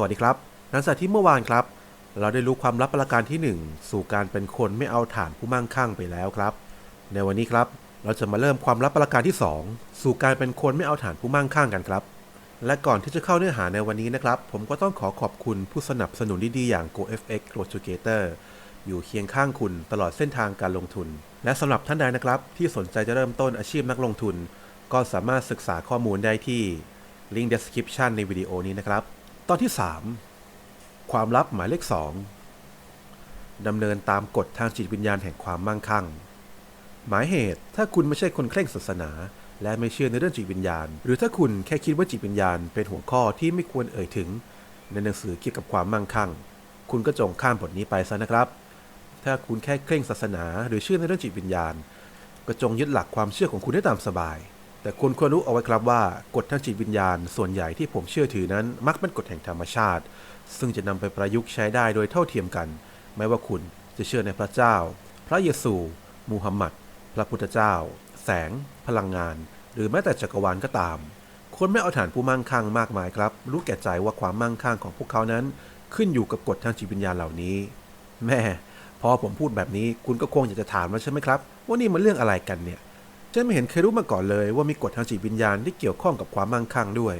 สวัสดีครับหลังจากที่เมื่อวานครับ เราได้รู้ความลับประการที่ 1 สู่การเป็นคนไม่เอาฐานผู้มั่งคั่งไปแล้วครับ ในวันนี้ครับ เราจะมาเริ่มความลับประการที่ 2 สู่การเป็นคนไม่เอาฐานผู้มั่งคั่งกันครับ และก่อนที่จะเข้าเนื้อหาในวันนี้นะครับ ผมก็ต้องขอขอบคุณผู้สนับสนุนดีๆอย่าง GoFX g r o w t o g e t e r อยู่เคียงข้างคุณตลอดเส้นทางการลงทุน และสำหรับท่านใดนะครับ ที่สนใจจะเริ่มต้นอาชีพนักลงทุน ก็สามารถศึกษาข้อมูลได้ที่ลิงก์ description ในวิดีโอนี้นะครับ ตอนที่ 3 ความลับหมายเลข2ดำเนินตามกฎทางจิตวิญญาณแห่งความมั่งคั่ง หมายเหตุถ้าคุณไม่ใช่คนเคร่งศาสนา และไม่เชื่อในเรื่องจิตวิญญาณ หรือถ้าคุณแค่คิดว่าจิตวิญญาณ เป็นหัวข้อที่ไม่ควรเอ่ยถึง ในหนังสือเกี่ยวกับความมั่งคั่ง คุณก็จงข้ามบทนี้ไปซะนะครับ ถ้าคุณแค่เคร่งศาสนา หรือเชื่อในเรื่องจิตวิญญาณ ก็จงยึดหลักความเชื่อของคุณได้ตามสบาย แต่คุณควรรู้เอาไว้ครับว่ากฎทางจิตวิญญาณ ส่วนใหญ่ที่ผมเชื่อถือนั้น มักเป็นกฎแห่งธรรมชาติ ซึ่งจะนำไปประยุกต์ใช้ได้โดยเท่าเทียมกัน ไม่ว่าคุณจะเชื่อในพระเจ้า พระเยซู มูฮัมหมัด พระพุทธเจ้า แสง พลังงาน หรือแม้แต่จักรวาลก็ตามคนไม่เอาฐานผู้มั่งคั่งมากมายครับ รู้แก่ใจว่าความมั่งคั่งของพวกเขานั้น ขึ้นอยู่กับกฎทางจิตวิญญาณเหล่านี้ แม่ พอผมพูดแบบนี้คุณก็คงอยากจะถามแล้วใช่ไหมครับ ว่านี่มันเรื่องอะไรกันเนี่ย ฉันไม่เห็นเคยรู้มาก่อนเลยว่ามีกฎทางจิตวิญญาณที่เกี่ยวข้องกับความมั่งคั่งด้วย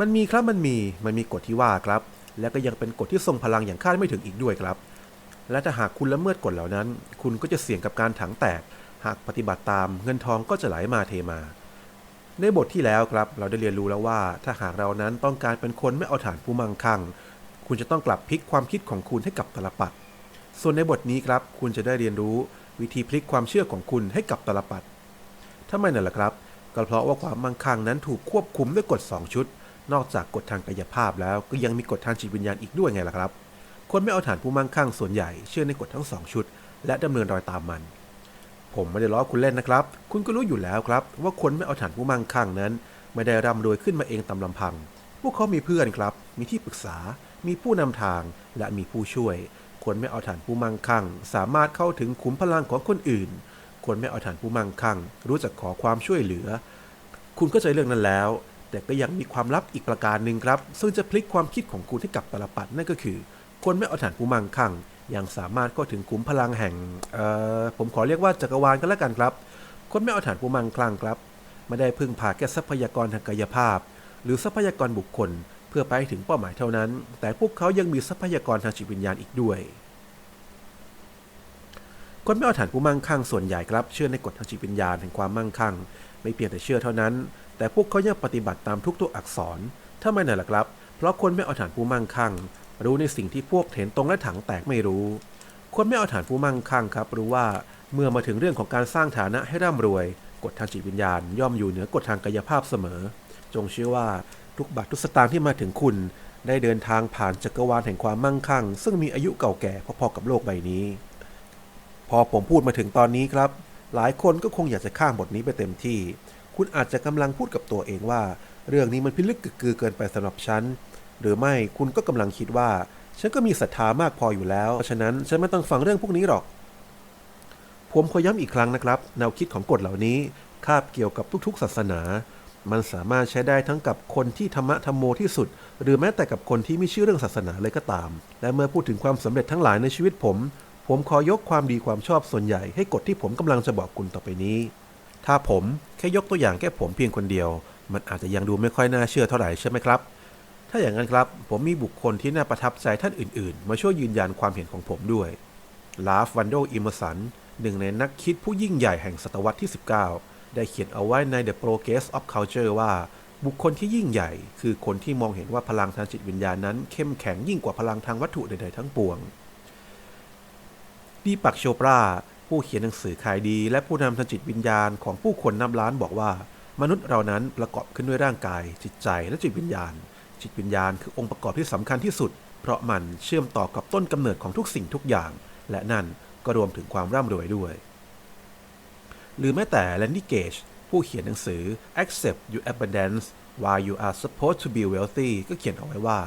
มันมีครับมันมี มันมีกฎที่ว่าครับ และก็ยังเป็นกฎที่ทรงพลังอย่างคาดไม่ถึงอีกด้วยครับ และถ้าหากคุณละเมิดกฎเหล่านั้น คุณก็จะเสี่ยงกับการถังแตก หากปฏิบัติตามเงินทองก็จะไหลมาเทมา ในบทที่แล้วครับ เราได้เรียนรู้แล้วว่า ถ้าหากเรานั้นต้องการเป็นคนไม่เอาฐานผู้มั่งคั่ง คุณจะต้องกลับพลิกความคิดของคุณให้กับตลปัดส่วนในบทนี้ครับ คุณจะได้เรียนรู้วิธีพลิกความเชื่อของคุณให้กับตลปัด ทำไมนั่นล่ะครับ ก็เพราะว่าความมั่งคั่งนั้นถูกควบคุมด้วยกฎ 2 ชุด นอกจากกฎทางกายภาพแล้วก็ยังมีกฎทางจิตวิญญาณอีกด้วยไงล่ะครับ คนไม่เอาฐานผู้มั่งคั่งส่วนใหญ่เชื่อในกฎทั้ง 2 ชุด และดำเนินรอยตามมัน ผมไม่ได้ล้อคุณเล่นนะครับ คุณก็รู้อยู่แล้วครับ ว่าคนไม่เอาฐานผู้มั่งคั่งนั้น ไม่ได้ร่ำรวยขึ้นมาเองตามลำพัง พวกเขามีเพื่อนครับ มีที่ปรึกษา มีผู้นำทาง และมีผู้ช่วย คนไม่เอาฐานผู้มั่งคั่ง สามารถเข้าถึงขุมพลังของคนอื่น คนไม่เอาฐานผู้มั่งคั่ง รู้จักขอความช่วยเหลือ คุณเข้าใจเรื่องนั้นแล้ว แต่ก็ยังมีความลับอีกประการหนึ่งครับ ซึ่งจะพลิกความคิดของคุณให้กับตลปัดนั่นก็คือ คนไม่เอาฐานผู้มั่งคั่ง ยังสามารถเข้าถึงขุมพลังแห่งผมขอเรียกว่าจักรวาลก็แล้วกันครับ คนไม่เอาฐานผู้มั่งคั่งครับไม่ได้พึ่งพาแค่ทรัพยากรทางกายภาพ หรือทรัพยากรบุคคล เพื่อไปให้ถึงเป้าหมายเท่านั้น แต่พวกเขายังมีทรัพยากรทางจิตวิญญาณอีกด้วย คนไม่เอาฐานผู้มั่งคั่งส่วนใหญ่ครับเชื่อในกฎทางจิตวิญญาณแห่งความมั่งคั่ง ไม่เพียงแต่เชื่อเท่านั้น แต่พวกเขายังปฏิบัติตามทุกตัวอักษรถ้าไม่นั่นแหละครับ เพราะคนไม่เอาฐานผู้มั่งคั่ง รู้ในสิ่งที่พวกเห็นตรงและถังแตกไม่รู้ คนไม่เอาฐานผู้มั่งคั่งครับ รู้ว่าเมื่อมาถึงเรื่องของการสร้างฐานะให้ร่ำรวย กฎทางจิตวิญญาณ ย่อมอยู่เหนือกฎทางกายภาพเสมอ จงเชื่อว่าทุกบาททุกสตางค์ที่มาถึงคุณ ได้เดินทางผ่านจักรวาลแห่งความมั่งคั่ง ซึ่งมีอายุเก่าแก่พอๆกับโลกใบนี้ อผมพูดมาถึงตอนนี้ครับ หลายคนก็คงอยากจะข้ามบทนี้ไปเต็มที่ คุณอาจจะกำลังพูดกับตัวเองว่า เรื่องนี้มันพิลึกกึกกือเกินไปสำหรับฉัน หรือไม่คุณก็กำลังคิดว่า ฉันก็มีศรัทธามากพออยู่แล้ว ฉะนั้นฉันไม่ต้องฟังเรื่องพวกนี้หรอก ผมขอย้ำอีกครั้งนะครับ แนวคิดของกฎเหล่านี้คาบเกี่ยวกับทุกๆ ศาสนา มันสามารถใช้ได้ทั้งกับคนที่ธรรมะธรรมโมที่สุด หรือแม้แต่กับคนที่ไม่เชื่อเรื่องศาสนาเลยก็ตาม และเมื่อพูดถึงความสำเร็จทั้งหลายในชีวิตผม ผมขอยกความดีความชอบส่วนใหญ่ให้กฎที่ผมกำลังจะบอกคุณต่อไปนี้ ถ้าผมแค่ยกตัวอย่างแค่ผมเพียงคนเดียว มันอาจจะยังดูไม่ค่อยน่าเชื่อเท่าไหร่ใช่ไหมครับ ถ้าอย่างนั้นครับผมมีบุคคลที่น่าประทับใจท่านอื่นๆ มาช่วยยืนยันความเห็นของผมด้วยลาฟวันโดอิมเมอร์สันหนึ่งในนักคิดผู้ยิ่งใหญ่แห่งศตวรรษที่ 19 ได้เขียนเอาไว้ใน The Progress of Culture ว่าบุคคลที่ยิ่งใหญ่ คือคนที่มองเห็นว่าพลังทางจิตวิญญาณนั้นเข้มแข็งยิ่งกว่าพลังทางวัตถุใดๆทั้งปวง ดีปักโชปรา ผู้เขียนหนังสือขายดี และผู้นำทางจิตวิญญาณของผู้คนนับล้านบอกว่า มนุษย์เรานั้นประกอบขึ้นด้วยร่างกาย จิตใจและจิตวิญญาณ จิตวิญญาณคือองค์ประกอบที่สำคัญที่สุด เพราะมันเชื่อมต่อกับต้นกำเนิดของทุกสิ่งทุกอย่าง และนั่นก็รวมถึงความร่ำรวยด้วย หรือแม้แต่แลนดี้เกจผู้เขียนหนังสือ Accept Your Abundance Why You Are Supposed to Be Wealthy ก็เขียนเอาไว้ว่า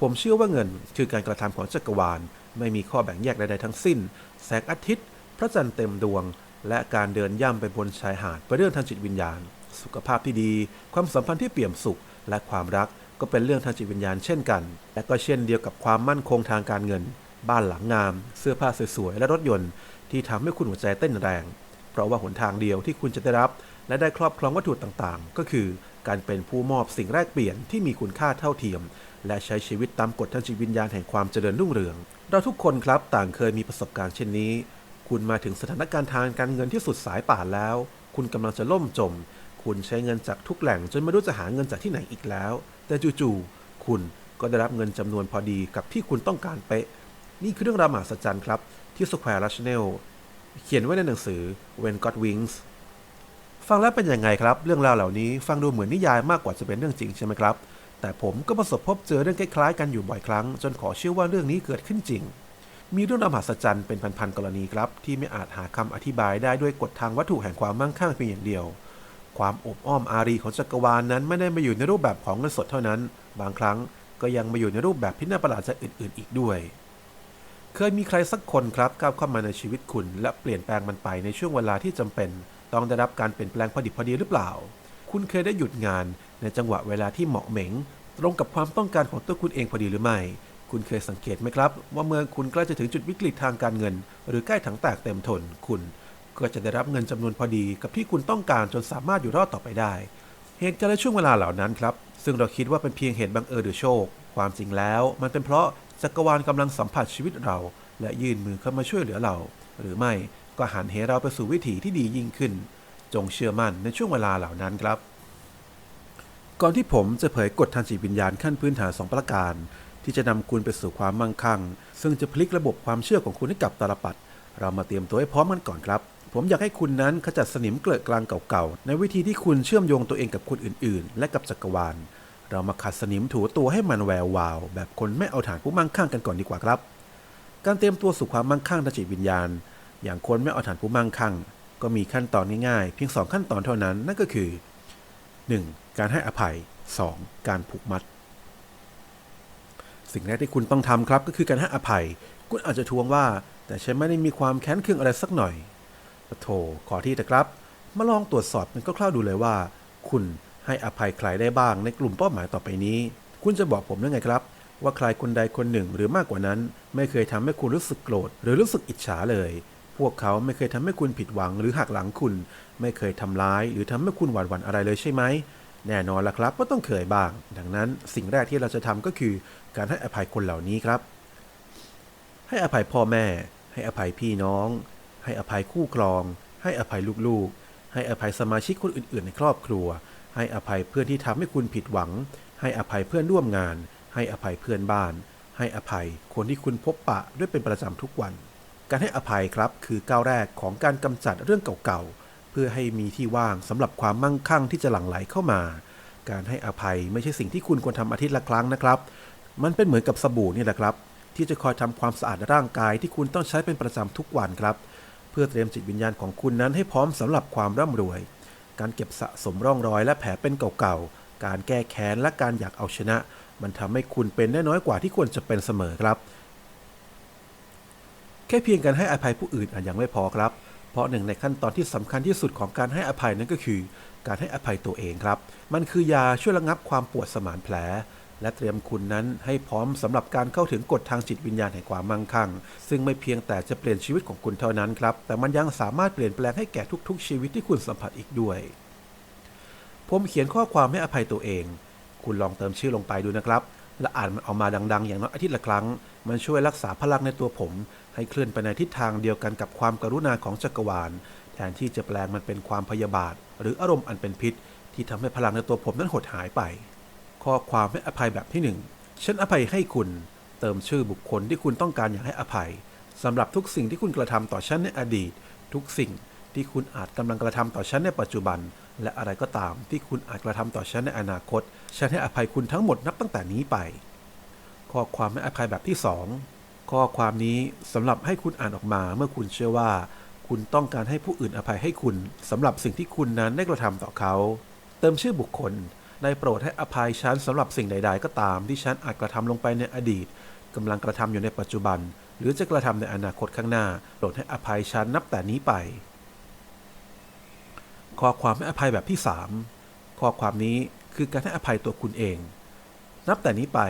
ผมเชื่อว่าเงินคือการกระทำของจักรวาล ไม่มีข้อแบ่งแยกใดๆทั้งสิ้น แสงอาทิตย์ พระจันทร์เต็มดวง และการเดินย่ำไปบนชายหาดเป็นเรื่องทางจิตวิญญาณ สุขภาพที่ดี ความสัมพันธ์ที่เปี่ยมสุข และความรักก็เป็นเรื่องทางจิตวิญญาณเช่นกัน และก็เช่นเดียวกับความมั่นคงทางการเงิน บ้านหลังงาม เสื้อผ้าสวยๆ และรถยนต์ ที่ทำให้คุณหัวใจเต้นแรง เพราะว่าหนทางเดียวที่คุณจะได้รับ และได้ครอบครองวัตถุต่างๆ ก็คือ การเป็นผู้มอบสิ่งแรกเปลี่ยนที่มีคุณค่าเท่าเทียม และใช้ชีวิตตามกฎทางจิตวิญญาณแห่งความเจริญรุ่งเรือง เราทุกคนครับต่างเคยมีประสบการณ์เช่นนี้ คุณมาถึงสถานการณ์ทางการเงินที่สุดสายป่านแล้ว คุณกำลังจะล่มจม คุณใช้เงินจากทุกแหล่งจนไม่รู้จะหาเงินจากที่ไหนอีกแล้ว แต่จู่ๆคุณก็ได้รับเงินจำนวนพอดีกับที่คุณต้องการเป๊ะ นี่คือเรื่องราวมหัศจรรย์ครับที่ Square Rational เขียนไว้ในหนังสือ When God Wings ฟังแล้วเป็นยังไงครับ เรื่องราวเหล่านี้ฟังดูเหมือนนิยายมากกว่าจะเป็นเรื่องจริงใช่ไหมครับ แต่ผมก็ประสบพบเจอเรื่องคล้ายๆกันอยู่บ่อยครั้ง จนขอเชื่อว่าเรื่องนี้เกิดขึ้นจริง มีเรื่องราวมหัศจรรย์เป็นพันๆกรณีครับ ที่ไม่อาจหาคำอธิบายได้ด้วยกฎทางวัตถุแห่งความมั่งคั่งเพียงอย่างเดียว ความอบอ้อมอารีของจักรวาลนั้นไม่ได้มาอยู่ในรูปแบบของเงินสดเท่านั้น บางครั้งก็ยังมาอยู่ในรูปแบบพินาประหลาดใจอื่น ๆ อีกด้วย เคยมีใครสักคนครับก้าวเข้ามาในชีวิตคุณ และเปลี่ยนแปลงมันไปในช่วงเวลาที่จำเป็น ต้องได้รับการเปลี่ยนแปลงพอดิบพอดีหรือเปล่า คุณเคยได้หยุดงาน ในจังหวะเวลาที่เหมาะเหม็ง ตรงกับความต้องการของตัวคุณเองพอดีหรือไม่ คุณเคยสังเกตไหมครับ ว่าเมื่อคุณใกล้จะถึงจุดวิกฤตทางการเงิน หรือใกล้ถังแตกเต็มทน คุณก็จะได้รับเงินจำนวนพอดีกับที่คุณต้องการจนสามารถอยู่รอดต่อไปได้ เหตุการณ์ในช่วงเวลาเหล่านั้นครับ ซึ่งเราคิดว่าเป็นเพียงเหตุบังเอิญหรือโชค ความจริงแล้ว มันเป็นเพราะจักรวาลกำลังสัมผัสชีวิตเรา และยื่นมือเข้ามาช่วยเหลือเรา หรือไม่ก็หันเหเราไปสู่วิถีที่ดียิ่งขึ้น จงเชื่อมั่นในช่วงเวลาเหล่านั้นครับ ก่อนที่ผมจะเผยกฎทางจิตวิญญาณขั้นพื้นฐานสองประการ ที่จะนำคุณไปสู่ความมั่งคั่ง ซึ่งจะพลิกระบบความเชื่อของคุณให้กลับตาลปัด เรามาเตรียมตัวให้พร้อมกันก่อนครับ ผมอยากให้คุณนั้นขจัดสนิมเกลอกลางเก่าๆ ในวิธีที่คุณเชื่อมโยงตัวเองกับคนอื่นๆ และกับจักรวาล เรามาขัดสนิมถูตัวให้มันแวววาว แบบคนไม่เอาฐานผู้มั่งคั่งกันก่อนดีกว่าครับ การเตรียมตัวสู่ความมั่งคั่งทางจิตวิญญาณ อย่างคนไม่เอาฐานผู้มั่งคั่ง ก็มีขั้นตอนง่ายๆ เพียงสองขั้นตอนเท่านั้น นั่นก็คือ 1. การให้อภัย 2. การผูกมัด สิ่งแรกที่คุณต้องทำครับก็คือการให้อภัย คุณอาจจะทวงว่า แต่ฉันไม่ได้มีความแค้นเคืองอะไรสักหน่อยโถขอที่แต่ครับ มาลองตรวจสอบกันคร่าวๆดูเลยว่า คุณให้อภัยใครได้บ้างในกลุ่มเป้าหมายต่อไปนี้ คุณจะบอกผมได้ไงครับว่าใครคนใดคนหนึ่งหรือมากกว่านั้น ไม่เคยทำให้คุณรู้สึกโกรธหรือรู้สึกอิจฉาเลย พวกเขาไม่เคยทำให้คุณผิดหวังหรือหักหลังคุณ ไม่เคยทำร้ายหรือทำให้คุณหวาดหวั่นอะไรเลยใช่ไหม แน่นอนละครับว่าต้องเคยบ้าง ดังนั้นสิ่งแรกที่เราจะทำก็คือการให้อภัยคนเหล่านี้ครับ ให้อภัยพ่อแม่ ให้อภัยพี่น้อง ให้อภัยคู่ครอง ให้อภัยลูกๆ ให้อภัยสมาชิกคนอื่นๆ ในครอบครัว ให้อภัยเพื่อนที่ทำให้คุณผิดหวัง ให้อภัยเพื่อนร่วมงาน ให้อภัยเพื่อนบ้าน ให้อภัยคนที่คุณพบปะด้วยเป็นประจำทุกวัน การให้อภัยครับคือก้าวแรกของการกำจัดเรื่องเก่าๆ เพื่อให้มีที่ว่างสำหรับความมั่งคั่งที่จะหลั่งไหลเข้ามา การให้อภัยไม่ใช่สิ่งที่คุณควรทำอาทิตย์ละครั้งนะครับ มันเป็นเหมือนกับสบู่นี่แหละครับ ที่จะคอยทำความสะอาดร่างกายที่คุณต้องใช้เป็นประจำทุกวันครับ เพื่อเตรียมจิตวิญญาณของคุณนั้นให้พร้อมสำหรับความร่ำรวย การเก็บสะสมร่องรอย และแผลเป็นเก่าๆ การแก้แค้นและการอยากเอาชนะ มันทำให้คุณเป็นได้น้อยกว่าที่ควรจะเป็นเสมอครับ แค่เพียงการให้อภัยผู้อื่นอาจยังไม่พอครับ เพราะหนึ่งในขั้นตอนที่สำคัญที่สุดของการให้อภัยนั่นก็คือ การให้อภัยตัวเองครับ มันคือยาช่วยระงับความปวดสมานแผล และเตรียมคุณนั้นให้พร้อมสำหรับการเข้าถึงกฎทางจิตวิญญาณแห่งความมั่งคั่ง ซึ่งไม่เพียงแต่จะเปลี่ยนชีวิตของคุณเท่านั้นครับ แต่มันยังสามารถเปลี่ยนแปลงให้แก่ทุกๆ ชีวิตที่คุณสัมผัสอีกด้วย ผมเขียนข้อความให้อภัยตัวเอง คุณลองเติมชื่อลงไปดูนะครับ และอ่านมันออกมาดัง ๆ อย่างน้อยอาทิตย์ละครั้ง มันช่วยรักษาพลังในตัวผม ให้เคลื่อนไปในทิศทางเดียวกันกับความกรุณาของจักรวาล แทนที่จะแปลงมันเป็นความพยาบาท หรืออารมณ์อันเป็นพิษ ที่ทำให้พลังในตัวผมนั้นหดหายไป ข้อความให้อภัยแบบที่หนึ่งฉันอภัยให้คุณ เติมชื่อบุคคลที่คุณต้องการอยากให้อภัยสำหรับทุกสิ่งที่คุณกระทำต่อฉันในอดีต ทุกสิ่ง ที่คุณอาจกำลังกระทำต่อฉันในปัจจุบัน และอะไรก็ตามที่คุณอาจกระทำต่อฉันในอนาคต ฉันให้อภัยคุณทั้งหมดนับตั้งแต่นี้ไป ข้อความให้อภัยแบบที่สองข้อความนี้สำหรับให้คุณอ่านออกมาเมื่อคุณเชื่อว่า คุณต้องการให้ผู้อื่นอภัยให้คุณสำหรับสิ่งที่คุณนั้นได้กระทำต่อเขา เติมชื่อบุคคลได้โปรดให้อภัยฉันสำหรับสิ่งใด ๆ ก็ตามที่ฉันอาจกระทำลงไปในอดีตกำลังกระทำอยู่ในปัจจุบัน หรือจะกระทำในอนาคตข้างหน้าโปรดให้อภัยฉันนับแต่นี้ไป ข้อความให้อภัยแบบที่ 3 ข้อความนี้คือการให้อภัยตัวคุณเอง นับแต่นี้ไป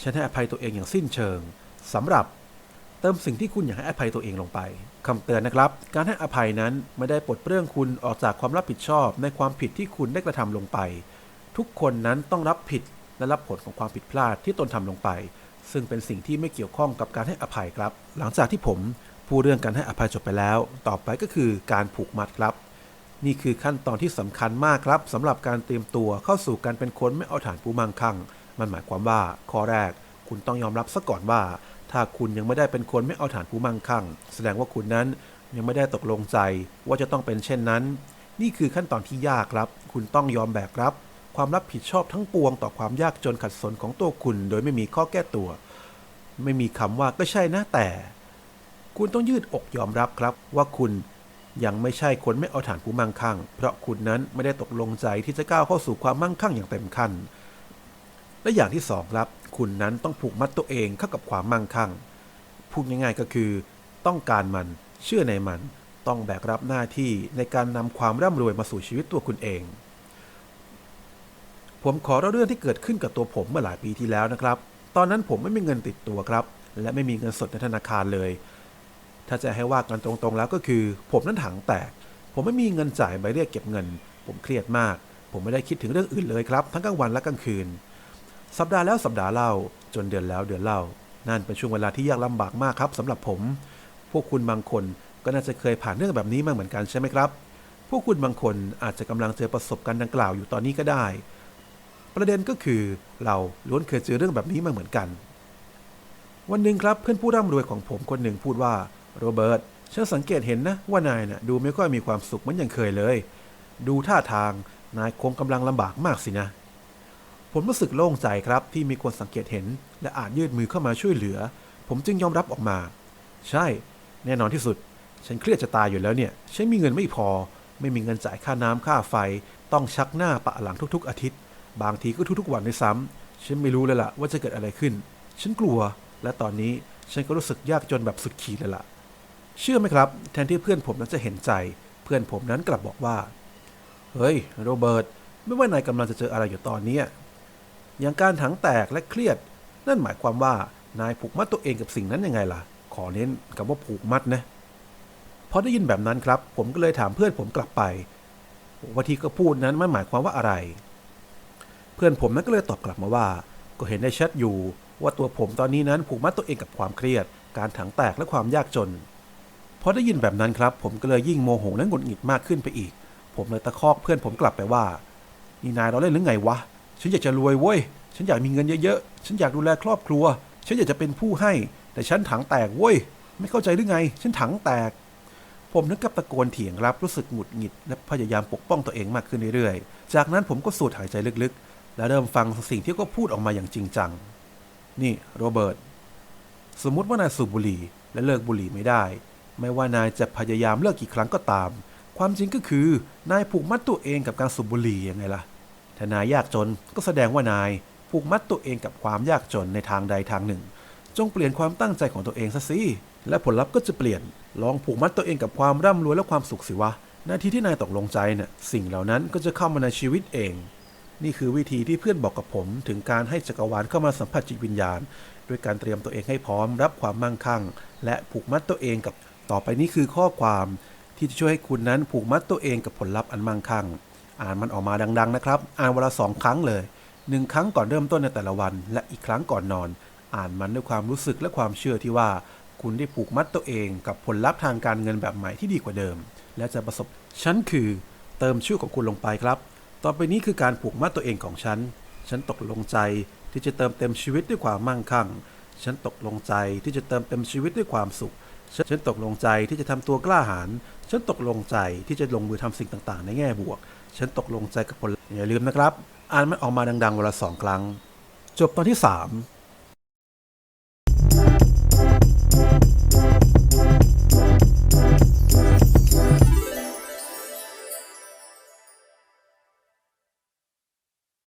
ฉันให้อภัยตัวเองอย่างสิ้นเชิงสำหรับเติมสิ่งที่คุณอยากให้อภัยตัวเองลงไปคำเตือนนะครับ การให้อภัยนั้นไม่ได้ปลดเปลื้องคุณออกจากความรับผิดชอบในความผิดที่คุณได้กระทำลงไป ทุกคนนั้นต้องรับผิดและรับผลของความผิดพลาดที่ตนทำลงไป ซึ่งเป็นสิ่งที่ไม่เกี่ยวข้องกับการให้อภัยครับ หลังจากที่ผมพูดเรื่องการให้อภัยจบไปแล้ว ต่อไปก็คือการผูกมัดครับ นี่คือขั้นตอนที่สำคัญมากครับสำหรับการเตรียมตัวเข้าสู่การเป็นคนไม่เอาฐานผู้มั่งคั่งมันหมายความว่าข้อแรก คุณต้องยอมรับซะก่อนว่า ถ้าคุณยังไม่ได้เป็นคนไม่เอาฐานผู้มั่งคั่งแสดงว่าคุณนั้นยังไม่ได้ตกลงใจว่าจะต้องเป็นเช่นนั้น นี่คือขั้นตอนที่ยากครับ คุณต้องยอมแบกรับ ความรับผิดชอบทั้งปวงต่อความยากจนขัดสนของตัวคุณ โดยไม่มีข้อแก้ตัว ไม่มีคำว่าก็ใช่นะแต่ คุณต้องยืดอกยอมรับครับว่าคุณ ยังไม่ใช่คนไม่เอาฐานผู้มั่งคั่ง เพราะคุณนั้นไม่ได้ตกลงใจที่จะก้าวเข้าสู่ความมั่งคั่งอย่างเต็มขั้น และอย่างที่สองครับ คุณนั้นต้องผูกมัดตัวเองเข้ากับความมั่งคั่ง พูดง่ายๆก็คือ ต้องการมันเชื่อในมัน ต้องแบกรับหน้าที่ในการนำความร่ำรวยมาสู่ชีวิตตัวคุณเอง ผมขอเล่าเรื่องที่เกิดขึ้นกับตัวผมเมื่อหลายปีที่แล้วนะครับ ตอนนั้นผมไม่มีเงินติดตัวครับ และไม่มีเงินสดในธนาคารเลย ถ้าจะให้ว่ากันตรงๆแล้วก็คือ ผมนั้นถังแตก ผมไม่มีเงินจ่ายใบเรียกเก็บเงิน ผมเครียดมาก ผมไม่ได้คิดถึงเรื่องอื่นเลยครับ ทั้งกลางวันและกลางคืน สัปดาห์แล้วสัปดาห์เล่า จนเดือนแล้วเดือนเล่า นั่นเป็นช่วงเวลาที่ยากลำบากมากครับสำหรับผม พวกคุณบางคนก็น่าจะเคยผ่านเรื่องแบบนี้มาเหมือนกันใช่ไหมครับ พวกคุณบางคนอาจจะกำลังเจอประสบการณ์ดังกล่าวอยู่ตอนนี้ก็ได้ ประเด็นก็คือเราล้วนเคยเจอเรื่องแบบนี้มาเหมือนกัน วันหนึ่งครับเพื่อนผู้ร่ำรวยของผมคนหนึ่งพูดว่า โรเบิร์ตฉันสังเกตเห็นนะว่านายน่ะดูไม่ค่อยมีความสุขเหมือนอย่างเคยเลย ดูท่าทางนายคงกำลังลำบากมากสินะ ผมรู้สึกโล่งใจครับที่มีคนสังเกตเห็น และอาจยื่นมือเข้ามาช่วยเหลือ ผมจึงยอมรับออกมา ใช่ แน่นอนที่สุด ฉันเครียดจะตายอยู่แล้วเนี่ย ฉันมีเงินไม่พอ ไม่มีเงินจ่ายค่าน้ำค่าไฟ ต้องชักหน้าปะหลังทุก ๆ อาทิตย์ บางทีก็ทุกๆวันด้วยซ้ำฉันไม่รู้เลยล่ะว่าจะเกิดอะไรขึ้น ฉันกลัว และตอนนี้ฉันก็รู้สึกยากจนแบบสุดขีดเลยล่ะ เชื่อไหมครับ แทนที่เพื่อนผมนั้นจะเห็นใจ เพื่อนผมนั้นกลับบอกว่า เฮ้ย โรเบิร์ต ไม่ว่านายกำลังจะเจออะไรอยู่ตอนนี้อย่างการถังแตกและเครียด นั่นหมายความว่านายผูกมัดตัวเองกับสิ่งนั้นยังไงล่ะ ขอเน้นกับว่าผูกมัดนะพอได้ยินแบบนั้นครับ ผมก็เลยถามเพื่อนผมกลับไป ว่าที่ก็พูดนั้นมันหมายความว่าอะไร เพื่อนผมนั้นก็เลยตอบกลับมาว่า ก็เห็นในแชทอยู่ ว่าตัวผมตอนนี้นั้นผูกมัดตัวเองกับความเครียด การถังแตกและความยากจน อได้ยินแบบนั้นครับ ผมก็เลยยิ่งโมโหและหงุดหงิดมากขึ้นไปอีก ผมเลยตะคอกเพื่อนผมกลับไปว่า นี่นายเราเล่นหรือไงวะ ฉันอยากจะรวยเว้ย ฉันอยากมีเงินเยอะๆ ฉันอยากดูแลครอบครัว ฉันอยากจะเป็นผู้ให้ แต่ฉันถังแตกเว้ย ไม่เข้าใจหรือไง ฉันถังแตก ผมนึกกับตะโกนเถียงรับรู้สึกหงุดหงิด และพยายามปกป้องตัวเองมากขึ้นเรื่อยๆ จากนั้นผมก็สูดหายใจลึกๆ และเริ่มฟังสิ่งที่เขาพูดออกมาอย่างจริงจัง นี่โรเบิร์ต สมมุติว่านายสูบบุหรี่และเลิกบุหรี่ไม่ได้ ไม่ว่านายจะพยายามเลิกกี่ครั้งก็ตาม ความจริงก็คือนายผูกมัดตัวเองกับการสูบบุหรี่ยังไงล่ะ ถ้านายยากจนก็แสดงว่านายผูกมัดตัวเองกับความยากจนในทางใดทางหนึ่ง จงเปลี่ยนความตั้งใจของตัวเองซะสิ และผลลัพธ์ก็จะเปลี่ยน ลองผูกมัดตัวเองกับความร่ำรวยและความสุขสิวะ นาทีที่นายตกลงใจเนี่ยสิ่งเหล่านั้นก็จะเข้ามาในชีวิตเอง นี่คือวิธีที่เพื่อนบอกกับผมถึงการให้จักรวาลเข้ามาสัมผัสจิตวิญญาณ ด้วยการเตรียมตัวเองให้พร้อมรับความมั่งคั่ง และผูกมัดตัวเองกับ ต่อไปนี้คือข้อความที่จะช่วยให้คุณนั้นผูกมัดตัวเองกับผลลัพธ์อันมั่งคั่ง อ่านมันออกมาดัง ๆ นะครับ อ่านเวนลาสองครั้งเลยหนึ่งครั้งก่อนเริ่มต้นในแต่ละวัน และอีกครั้งก่อนนอน อ่านมันด้วยความรู้สึกและความเชื่อที่ว่า คุณได้ผูกมัดตัวเองกับผลลัพธ์ทางการเงินแบบใหม่ที่ดีกว่าเดิม และจะประสบฉันคือ เติมชื่อของคุณลงไปครับ ต่อไปนี้คือการผูกมัดตัวเองของฉัน ฉันตกลงใจที่จะเติมเต็มชีวิตด้วยความมั่งคั่ง ฉันตกลงใจที่จะเติมเต็มชีวิตด้วยความสุข ฉันฉันตกลงใจที่จะทำตัวกล้าหาญฉันตกลงใจที่จะลงมือทำสิ่งต่างๆ ในแง่บวก ฉันตกลงใจกับผลอย่าลืมนะครับ อ่านมันออกมาดังๆเวนลาสองครั้ง จบตอนที่ 3